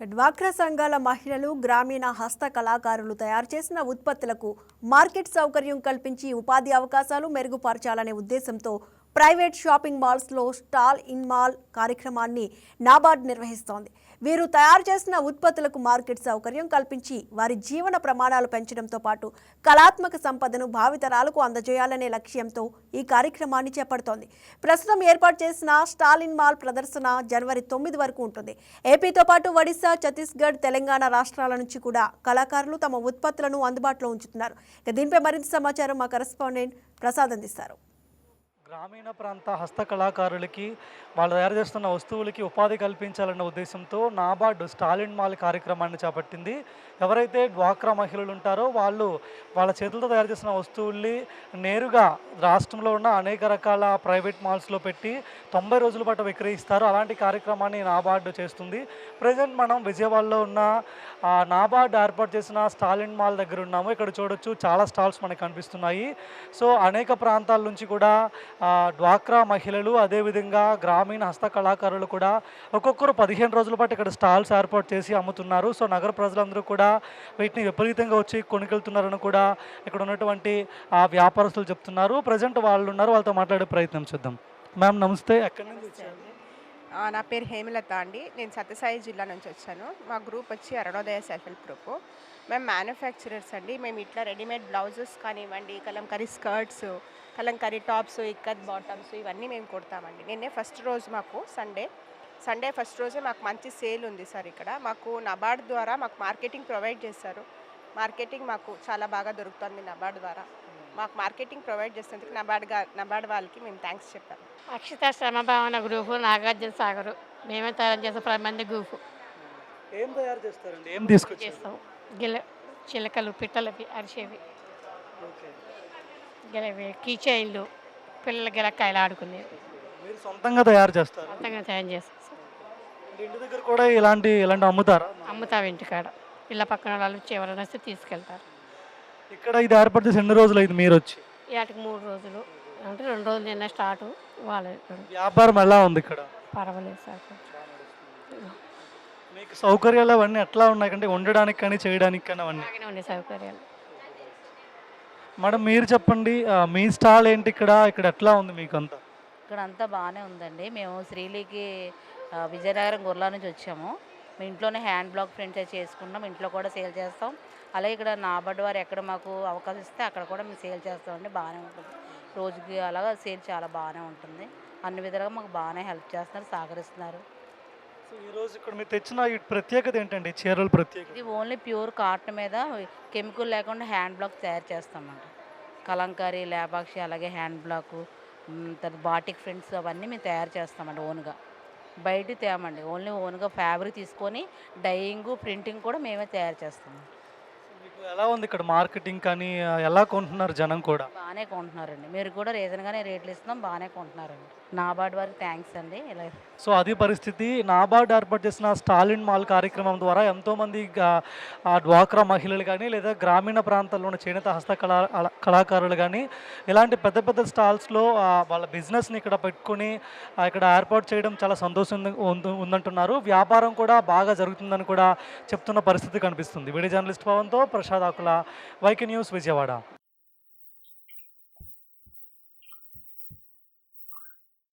డ్వాక్రా సంఘాల మహిళలు గ్రామీణ హస్త కళాకారులు తయారు చేసిన ఉత్పత్తులకు మార్కెట్ సౌకర్యం కల్పించి ఉపాధి అవకాశాలు మెరుగుపరచాలనే ఉద్దేశంతో ప్రైవేట్ షాపింగ్ మాల్స్లో స్టాల్ ఇన్ మాల్ కార్యక్రమాన్ని నాబార్డ్ నిర్వహిస్తోంది. వీరు తయారు చేసిన ఉత్పత్తులకు మార్కెట్ సౌకర్యం కల్పించి వారి జీవన ప్రమాణాలు పెంచడంతో పాటు కళాత్మక సంపదను భావితరాలకు అందజేయాలనే లక్ష్యంతో ఈ కార్యక్రమాన్ని చేపడుతోంది. ప్రస్తుతం ఏర్పాటు చేసిన స్టాలిన్ మాల్ ప్రదర్శన జనవరి తొమ్మిది వరకు ఉంటుంది. ఏపీతో పాటు ఒడిశా ఛత్తీస్గఢ్ తెలంగాణ రాష్ట్రాల నుంచి కూడా కళాకారులు తమ ఉత్పత్తులను అందుబాటులో ఉంచుతున్నారు. దీనిపై మరింత సమాచారం మా కరెస్పాండెంట్ ప్రసాద్ అందిస్తారు. గ్రామీణ ప్రాంత హస్త కళాకారులకి వాళ్ళు తయారు చేస్తున్న వస్తువులకి ఉపాధి కల్పించాలన్న ఉద్దేశంతో నాబార్డు స్టాలిన్ మాల్ కార్యక్రమాన్ని చేపట్టింది. ఎవరైతే డ్వాక్రా మహిళలు ఉంటారో వాళ్ళు వాళ్ళ చేతులతో తయారు చేసిన వస్తువుల్ని నేరుగా రాష్ట్రంలో ఉన్న అనేక రకాల ప్రైవేట్ మాల్స్లో పెట్టి తొంభై రోజుల పాటు విక్రయిస్తారు. అలాంటి కార్యక్రమాన్ని నాబార్డు చేస్తుంది. ప్రజెంట్ మనం విజయవాడలో ఉన్న నాబార్డు ఏర్పాటు చేసిన స్టాలిన్ మాల్ దగ్గర ఉన్నాము. ఇక్కడ చూడొచ్చు చాలా స్టాల్స్ మనకు కనిపిస్తున్నాయి. సో అనేక ప్రాంతాల నుంచి కూడా డ్వాక్రా మహిళలు అదేవిధంగా గ్రామీణ హస్తకళాకారులు కూడా ఒక్కొక్కరు పదిహేను రోజుల పాటు ఇక్కడ స్టాల్స్ ఏర్పాటు చేసి అమ్ముతున్నారు. సో నగర ప్రజలందరూ కూడా వీటిని విపరీతంగా వచ్చి కొనుకెళ్తున్నారని కూడా ఇక్కడ ఉన్నటువంటి ఆ వ్యాపారస్తులు చెప్తున్నారు. ప్రజెంట్ వాళ్ళు ఉన్నారు వాళ్ళతో మాట్లాడే ప్రయత్నం చేద్దాం. మ్యామ్ నమస్తే. ఎక్కడి నుంచి వచ్చారు? నా పేరు హేమలత అండి. నేను సత్యసాయి జిల్లా నుంచి వచ్చాను. మా గ్రూప్ వచ్చి అరుణోదయ సెల్ఫ్ హెల్ప్ గ్రూప్. మేము మ్యానుఫ్యాక్చరర్స్ అండి. మేము ఇట్లా రెడీమేడ్ బ్లౌజెస్ కానివ్వండి Kalamkari skirts Kalamkari tops Ikkat bottoms ఇవన్నీ మేము కుడతామండి. నిన్నే ఫస్ట్ రోజు మాకు సండే. సండే ఫస్ట్ రోజే మాకు మంచి సేల్ ఉంది సార్ ఇక్కడ. మాకు నబార్డ్ ద్వారా మాకు మార్కెటింగ్ ప్రొవైడ్ చేస్తారు మార్కెటింగ్ మాకు చాలా బాగా దొరుకుతుంది నబార్డ్ ద్వారా. మాకు మార్కెటింగ్ ప్రొవైడ్ చేసేందుకు నబార్డ్గా నబార్డ్ వాళ్ళకి మేము థ్యాంక్స్ చెప్పాము అక్షిత శ్రమభావన గ్రూపు నాగార్జున సాగరు. మేమే తయారు చేస్తాం పది మంది గ్రూపు. ఏం తయారు చేస్తారండి? ఏం చేస్తాం. గిల చిలకలు పిట్టలవి అరిసేవి ఓకే. గిలవి కీచైన్లు పిల్లల గిలక్కాయలు ఆడుకునేవి. మీరు సొంతంగా తయారు చేస్తారు? అంతంగా తయారు చేస్తాం. అంటే ఇంటి దగ్గర కూడా ఇలాంటి ఇలాంటి అమ్ముతారా? అమ్ముతాం ఇంటికాడ. ఇళ్ళ పక్కన వాళ్ళు వచ్చి ఎవరైనా వస్తే తీసుకెళ్తారు. ఇక్కడ ఇది ఏర్పాటు చేసి ఎన్ని రోజులు అయింది మీరు వచ్చి? వాటికి మూడు రోజులు. అంటే రెండు రోజులు నిన్న స్టార్ట్ వాళ్ళు వ్యాపారం ఎలా ఉంది ఇక్కడ? పర్వాలేదు సార్. మీకు సౌకర్యాలు అవన్నీ ఎట్లా ఉన్నాయి? అంటే ఉండడానికి కానీ చేయడానికి కానీ అవన్నీ? బాగానే సౌకర్యాలు. మేడం మీరు చెప్పండి ఆ, మీ స్టాల్ ఏంటి ఇక్కడ? ఇక్కడ ఎట్లా ఉంది మీకు అంతా? ఇక్కడ అంతా బాగానే ఉందండి. మేము శ్రీలీకి ఆ, విజయనగరం గుర్లా నుంచి వచ్చాము. మేము ఇంట్లోనే హ్యాండ్ బ్లాక్ ప్రింట్ చేసుకుంటాం ఇంట్లో కూడా సేల్ చేస్తాం. అలాగే ఇక్కడ నాబడ్ వారు ఎక్కడ మాకు అవకాశం ఇస్తే అక్కడ కూడా మేము సేల్ చేస్తామండి. బాగానే ఉంటుంది. రోజుకి అలాగా సేల్ చాలా బాగానే ఉంటుంది. అన్ని విధాలుగా మాకు బాగానే హెల్ప్ చేస్తున్నారు సహకరిస్తున్నారు. సో ఈరోజు ఇక్కడ మీరు తెచ్చిన ఈ ప్రత్యేకత ఏంటండి? చీరల ప్రత్యేకత. ఇది ఓన్లీ ప్యూర్ కాటన్ మీద కెమికల్ లేకుండా హ్యాండ్ బ్లాక్ తయారు చేస్తామంట కలంకారీ లేపాక్షి అలాగే హ్యాండ్ బ్లాక్ తర్వాత బాటిక్ ఫ్రింట్స్ అవన్నీ మేము తయారు చేస్తామండి ఓన్గా. బయట తేమండి. ఓన్లీ ఓన్గా ఫ్యాబ్రిక్ తీసుకొని డైయింగ్ ప్రింటింగ్ కూడా మేమే తయారు చేస్తాం మీకు ఎలా ఉంది ఇక్కడ మార్కెటింగ్ కానీ ఎలా కొంటున్నారు జనం కూడా? బాగానే కొంటున్నారండి. మీరు కూడా రీజన్గానే రేట్లు ఇస్తున్నాం బాగానే కొంటున్నారండి. నాబార్డ్ వారికి థ్యాంక్స్ అండి. ఇలా సో అది పరిస్థితి. నాబార్డ్ ఏర్పాటు చేసిన స్టాలిన్ మాల్ కార్యక్రమం ద్వారా ఎంతోమంది డ్వాక్రా మహిళలు కానీ లేదా గ్రామీణ ప్రాంతాల్లో ఉన్న చేనేత హస్త కళా కళాకారులు కానీ ఇలాంటి పెద్ద పెద్ద స్టాల్స్లో వాళ్ళ బిజినెస్ని ఇక్కడ పెట్టుకుని ఇక్కడ ఏర్పాటు చేయడం చాలా సంతోషం ఉందంటున్నారు. వ్యాపారం కూడా బాగా జరుగుతుందని కూడా చెప్తున్న పరిస్థితి కనిపిస్తుంది. వీడియో జర్నలిస్ట్ పవన్తో ప్రసాద్ ఆకుల వైకి న్యూస్ విజయవాడ.